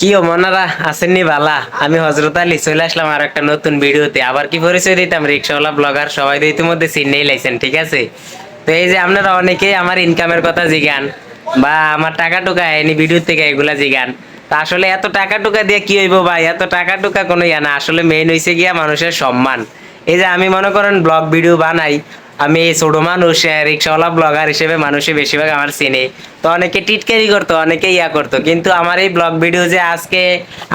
কি মনারা, আসেননি বালা। আমি হজরত আলী চলে আসলাম আর একটা নতুন ভিডিওতে। আবার কি পরিচয় দিতাম? রিক্সাওয়ালা, ব্লগার, সবাই তো ইতিমধ্যে চিনেই লাইছেন, ঠিক আছে? তো এই যে আপনারা অনেকেই আমার ইনকামের কথা জিগান বা আমার টাকা টুকা এনি ভিডিও থেকে এগুলা জিগান। তা আসলে এত টাকা টুকা দিয়ে কি হইব ভাই? এত টাকা টুকা কোনো ইয়া না। আসলে মেইন হইছে গিয়া মানুষের সম্মান। এই যে আমি মনে করেন ব্লগ ভিডিও বানাই আমি ছোট মানুষ রিক্সাওয়ালা ব্লগার হিসেবে মানুষে বেশিরভাগ আমার চিনে। তো অনেকে টিটকারি করতো, অনেকে ইয়া করতো। কিন্তু আমার এই ব্লগ ভিডিও যে আজকে,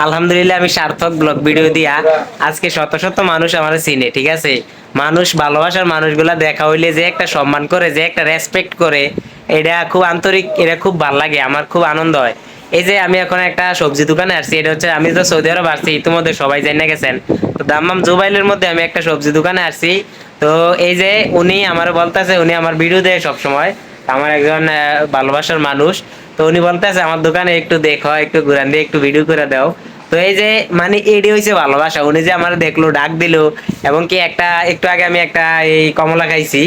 আলহামদুলিল্লাহ আমি সার্থক ব্লগ ভিডিও দিয়া, আজকে শত শত মানুষ আমার চিনে, ঠিক আছে? মানুষ ভালোবাসার মানুষগুলা দেখা হইলে যে একটা সম্মান করে, যে একটা রেসপেক্ট করে, এটা খুব আন্তরিক, এটা খুব ভালো লাগে, আমার খুব আনন্দ হয়। এই যে আমি এখন একটা সবজি দোকানে আসছি, এটা হচ্ছে আমি তো সৌদি আরব আসছি, ইতিমধ্যে সবাই জেনে গেছেন। তো দাম্মাম জুবাইলের মধ্যে আমি একটা সবজি দোকানে আসছি। তো এই যে উনি আমার বলতেছে, উনি আমার ভিডিও দেয় সবসময়। আমার একজন ভালোবাসার মানুষ। তো উনি বলতেছে, আমার দোকানে একটু দেখো, একটু ঘুরান, দিয়ে একটু ভিডিও করে দাও। তো এই যে মানে এডি হয়েছে ভালোবাসা। উনি যে আমার দেখল, ডাক দিল, এবং কি একটা, একটু আগে আমি একটা এই কমলা খাইছি।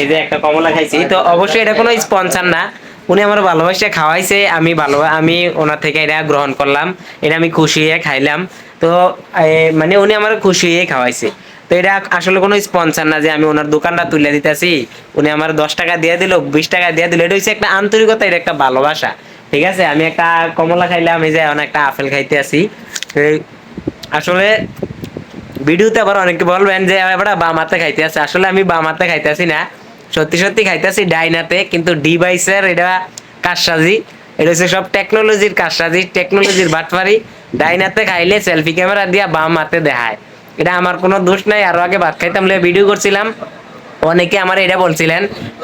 এই যে একটা কমলা খাইছি। তো অবশ্যই এটা কোনো স্পন্সার না। উনি আমার ভালোবাসা খাওয়াইছে, আমি ভালো, আমি ওনার থেকে এটা গ্রহণ করলাম। এটা আমি খুশি হয়ে খাইলাম। তো মানে উনি আমার খুশি হয়ে খাওয়াইছে। তো এটা আসলে কোনো স্পন্সার না যে আমি ওনার দোকানটা তুলে দিতেছি। উনি আমার দশ টাকা দিয়ে দিল, বিশ টাকা দিয়ে দিল। এটা হচ্ছে একটা আন্তরিকতা, এটা একটা ভালোবাসা। ঠিক আছে? আমি একটা কমলা খাইলাম, এই যে এখন একটা আপেল খাইতে এই আসলে ভিডিওতে আবার অনেকে বলবেন যে এবার বাম হাতে খাইতে আছে। আসলে আমি বাম হাতে খাইতে আছি না। সত্যি সত্যি খাইতেছি ডাইনাতে, কিন্তু ডিভাইসের এটা কারসাজি, এটা হচ্ছে সব টেকনোলজির কারসাজি টেকনোলজির বাটপারি। ডাইনাতে খাইলে সেলফি ক্যামেরা দিয়া বাম হাতে দেখায়। এটা আমার কোনো দোষ নাই। আরও আগে ভাত খাইতাম ভিডিও করছিলাম। অনেকে আমার এটা বলছিলেন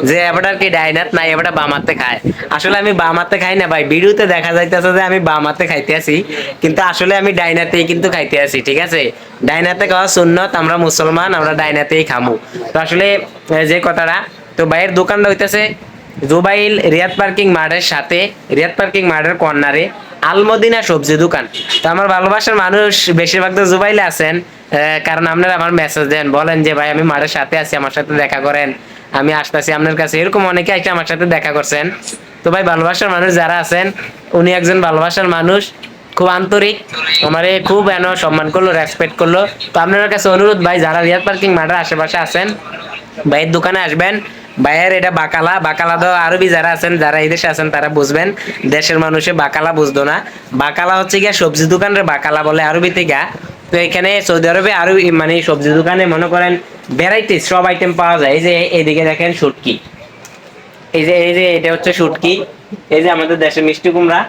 যে, এবারটার কি ডাইনাত নাই, এবারটা বাম হাতে খায়। আসলে আমি বাম হাতে খাই না ভাই। ভিডিওতে দেখা যাইতেছে যে, আমি বাম হাতে খাইতে আছি। কিন্তু আসলে আমি ডাইনাতেই কিন্তু খাইতে আছি, ঠিক আছে? ডাইনাতে খাওয়া সুন্নত, আমরা মুসলমান, আমরা ডাইনাতেই খামু। তো আসলে যে কথাটা, তো ভাইয়ের দোকানটা হইতেছে জুবাইল রিয়াদ পার্কিং মাঠের সাথে, রিয়াদ পার্কিং মাঠের কর্নারে আলমদিনা সবজি দোকান। তো আমার ভালোবাসার মানুষ বেশিরভাগ তো জুবাইলে আছেন কারণ আপনারা আমার মেসেজ দেন, বলেন যে, ভাই, আমি মাঠের সাথে আছি, আমার সাথে দেখা করেন, আমি আসতেছি আপনার কাছে। এরকম অনেকে এসে আমার সাথে দেখা করছেন। তো ভাই, ভালোবাসার মানুষ যারা আছেন, উনি একজন ভালোবাসার মানুষ, খুব আন্তরিক, আমারে খুব এন সম্মান করল রেসপেক্ট করল। তো আপনার কাছে অনুরোধ, ভাই, যারা রিয়াদ পার্কিং মাঠের আশেপাশে আছেন, ভাইয়ের দোকানে আসবেন। ভাইয়ের এটা বাকালা। বাকালা তো আরবি যারা আছেন, যারা এই দেশে আছেন, তারা বুঝবেন, দেশের মানুষে বাকালা বুঝতো না। বাকালা হচ্ছে গিয়া সবজি দোকানের বাকালা বলে আরবি থেকে। তো এখানে সৌদি আরবে আরও মানে সবজি দোকানে মনে করেন ভ্যারাইটিস সব আইটেম পাওয়া যায়। এই যে এইদিকে দেখেন শুটকি। এই যে এই যে, এটা হচ্ছে শুটকি। এই যে আমাদের দেশে মিষ্টি কুমড়া।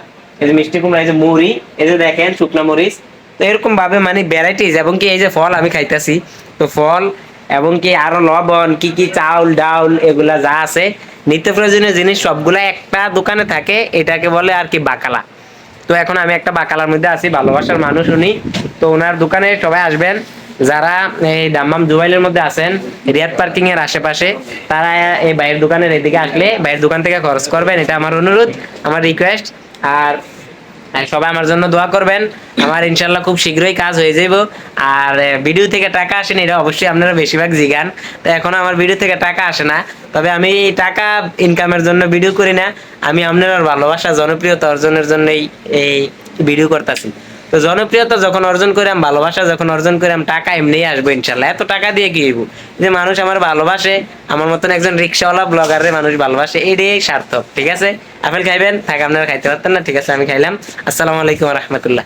এই যে মিষ্টি কুমড়া, এই যে মুড়ি। এই যে দেখেন শুকনা মরিচ। তো এরকম ভাবে মানে ভ্যারাইটিস এবং কি এই যে ফল আমি খাইতেছি। তো ফল এবং কি আরও লবণ, কি কি চাউল, ডাউল, এগুলা যা আছে নিত্য প্রয়োজনীয় জিনিস সবগুলা একটা দোকানে থাকে, এটাকে বলে আর কি বাকালা। তো এখন আমি একটা বাকালার মধ্যে আছি, ভালোবাসার মানুষ উনি। তো ওনার দোকানে সবাই আসবেন, যারা এই দাম্মাম জুবাইলের মধ্যে আছেন, রিয়াদ পার্কিং এর আশেপাশে, তারা এই বাইরের দোকানের এদিকে আসলে বাইরের দোকান থেকে খরচ করবেন, এটা আমার অনুরোধ, আমার রিকোয়েস্ট আর সবাই আমার জন্য দোয়া করবেন। আমার ইনশাল্লাহ খুব শীঘ্রই কাজ হয়ে যাব আর ভিডিও থেকে টাকা আসেনি, এটা অবশ্যই আপনারা বেশিরভাগ জিগান। তো এখন আমার ভিডিও থেকে টাকা আসে না। তবে আমি এই টাকা ইনকামের জন্য ভিডিও করি না। আমি আপনার ভালোবাসা, জনপ্রিয়তা অর্জনের জন্যই এই ভিডিও করতেছি। তো জনপ্রিয়তা যখন অর্জন করাম ভালোবাসা যখন অর্জন করাম টাকা এমনি আসব ইনশাল্লাহ। এত টাকা দিয়ে কি হইব? যে মানুষ আমার ভালোবাসে, আমার মতন একজন রিক্সাওয়ালা ব্লগারে মানুষ ভালোবাসে, এটাই সার্থক, ঠিক আছে? আপেল খাইবেন? থাকে, আপনারা খাইতে পারতেন না, ঠিক আছে, আমি খাইলাম। আসসালামু আলাইকুম রহমতুল্লাহ।